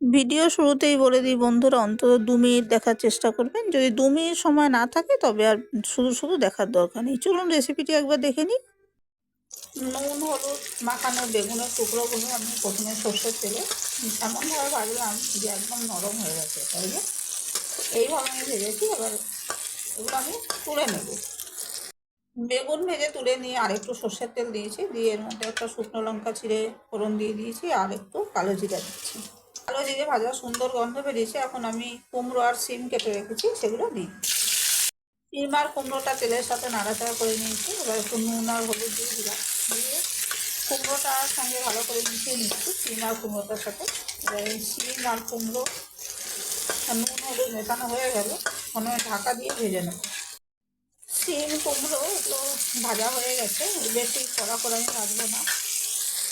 Video শুরুতেই বলে দিই বন্ধুরা, অন্তত দু মিনিট দেখার চেষ্টা করবেন। যদি দু মিনিট সময় না থাকে, তবে আর শুধু শুধু দেখার দরকার নেই। চলুন রেসিপিটি একবার দেখে নিই। নুন, হলুদ, মাখানো বেগুনের টুকরোগুলো আমি প্রথমে সর্ষের তেলে। এমনভাবে ভাজলাম যে একদম নরম হয়ে গেছে তাই যে এইভাবে আমি ভেজেছি, এবার এগুলো আমি তুলে নেব। বেগুন ভেজে তুলে নিয়ে আর একটু সর্ষের তেল দিয়েছি। দিয়ে এর মধ্যে একটা শুকনো লঙ্কা ছিঁড়ে ফোড়ন দিয়ে দিয়েছি আর একটু কালো জিরা দিচ্ছি। কালো জিরে ভাজা সুন্দর গন্ধ বেরিয়েছে, এখন আমি কুমড়ো আর সিম কেটে রেখেছি, সেগুলো দিই। সিম আর কুমড়োটা তেলের সাথে নাড়াচাড়া করে নিয়েছি, এবার একটু নুন আর হলুদ দিয়ে দিলাম। দিয়ে কুমড়োটার সঙ্গে ভালো করে মিশিয়ে নিচ্ছি, সিম আর কুমড়োটার সাথে। এবার সিম আর কুমড়ো নুন হলুদ মেশানো হয়ে গেল কোনো ঢাকা দিয়ে ভেজে নেব। সিম, কুমড়ো এগুলো ভাজা হয়ে গেছে, বেশি কড়া করে আমি ভাজবো না।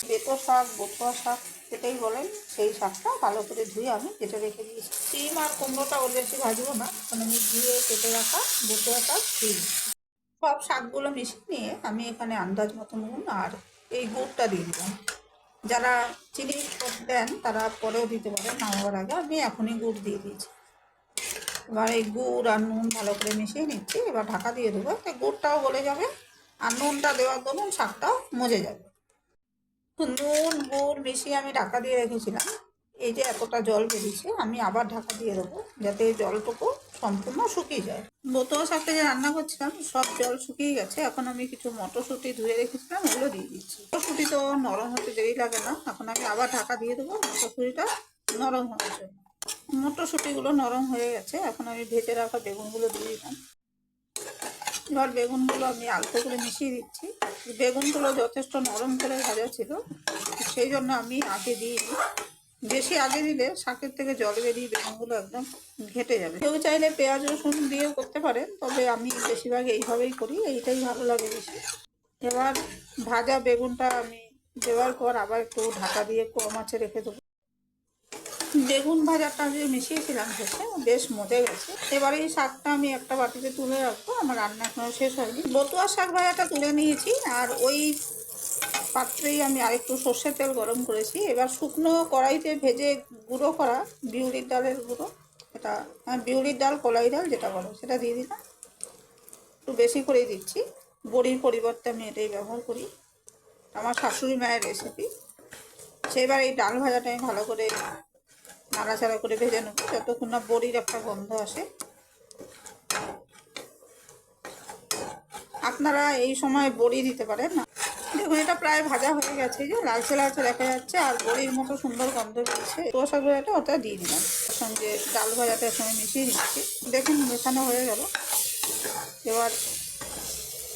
বেতো শাক বতুয়া শাক, যেটাই বলেন, সেই শাকটা ভালো করে ধুয়ে আমি কেটে রেখে দিয়েছি। সিম আর কুমড়োটা ওর বেশি ভাজবো না মানে আমি ধুয়ে কেটে রাখা বতুয়া শাক দিই। সব শাকগুলো মিশিয়ে নিয়ে আমি এখানে আন্দাজ মতো নুন আর এই গুড়টা দিয়ে দিলাম। যারা চিনি দেন, তারা পরেও দিতে পারেন নামাবার আগে আমি এখনই গুড় দিয়ে দিয়েছি। এবার এই গুড় আর নুন ভালো করে মিশিয়ে নিচ্ছি। এবার ঢাকা দিয়ে দেবো। তো গুড়টাও গলে যাবে, আর নুনটা দেওয়ার দরুন শাকটাও মজে যাবে। নুন, গুড় মিশিয়ে আমি ঢাকা দিয়ে রেখেছিলাম। এই যে এতটা জল বেরিয়েছে, আমি আবার ঢাকা দিয়ে দেবো, যাতে জলটুকু সম্পূর্ণ শুকিয়ে যায়। বোতল শাকটা যে রান্না করছিলাম, সব জল শুকিয়ে গেছে। এখন আমি কিছু মটরশুঁটি ধুয়ে রেখেছিলাম, ওগুলো দিয়ে দিচ্ছি। মটরশুঁটি তো নরম হতে দেরি লাগে না। এখন আমি আবার ঢাকা দিয়ে দেবো, মটরশুঁটিটা নরম হওয়ার জন্য। মটরশুঁটিগুলো নরম হয়ে গেছে। এখন আমি ভেজে রাখা বেগুনগুলো দিয়ে দিলাম। এবার বেগুনগুলো আমি আলতো করে মিশিয়ে দিচ্ছি। বেগুনগুলো যথেষ্ট নরম করে ভাজা ছিল, সেই জন্য আমি আগে দিইনি। বেশি আগে দিলে শাকের থেকে জল বেরিয়ে বেগুনগুলো একদম ঘেটে যাবে। কেউ চাইলে পেঁয়াজ, রসুন দিয়েও করতে পারেন, তবে আমি বেশিরভাগ এইভাবেই করি, এইটাই ভালো লাগে বেশি। এবার ভাজা বেগুনটা আমি দেওয়ার পর আবার একটু ঢাকা দিয়ে কম আঁচে রেখে দেবো। বেগুন ভাজাটা যে মিশিয়েছিলাম শেষে, বেশ মজে গেছে। এবারে এই শাকটা আমি একটা বাটিতে তুলে রাখব, আমার রান্না এখনও শেষ হয়নি। বতুয়া শাক ভাজাটা তুলে নিয়েছি, আর ওই পাত্রেই আমি আরেকটু সর্ষের তেল গরম করেছি। এবার শুকনো কড়াইতে ভেজে গুঁড়ো করা বিউলির ডালের গুঁড়ো, এটা বিউলির ডাল, কলাই ডাল, যেটা বলো, সেটা দিয়ে দিলাম। একটু বেশি করেই দিচ্ছি। বড়ির পরিবর্তে আমি এটাই ব্যবহার করি। আমার শাশুড়ি মায়ের রেসিপি সেবার এই ডাল ভাজাটা আমি ভালো করে নাড়াচাড়া করে ভেজে নেব, যতক্ষণ না বড়ির একটা গন্ধ আসে। আপনারা এই সময় বড়ি দিতে পারেন না। দেখুন, এটা প্রায় ভাজা হয়ে গেছে যে লালচে লালচে দেখা যাচ্ছে, আর বড়ির মতো সুন্দর গন্ধ রয়েছে তোষা ভাজাটা ওটা দিয়ে দিলাম। সঙ্গে ডাল ভাজাটার সঙ্গে মিশিয়ে দিচ্ছি দেখুন, মেশানো হয়ে গেল। এবার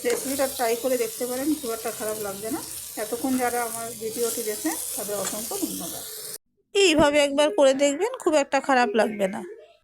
রেসিপিটা ট্রাই করে দেখতে পারেন, খুব একটা খারাপ লাগবে না। এতক্ষণ যারা আমার ভিডিওটি দেখেন, তাদের অসংখ্য ধন্যবাদ। এইভাবে একবার করে দেখবেন খুব একটা খারাপ লাগবে না।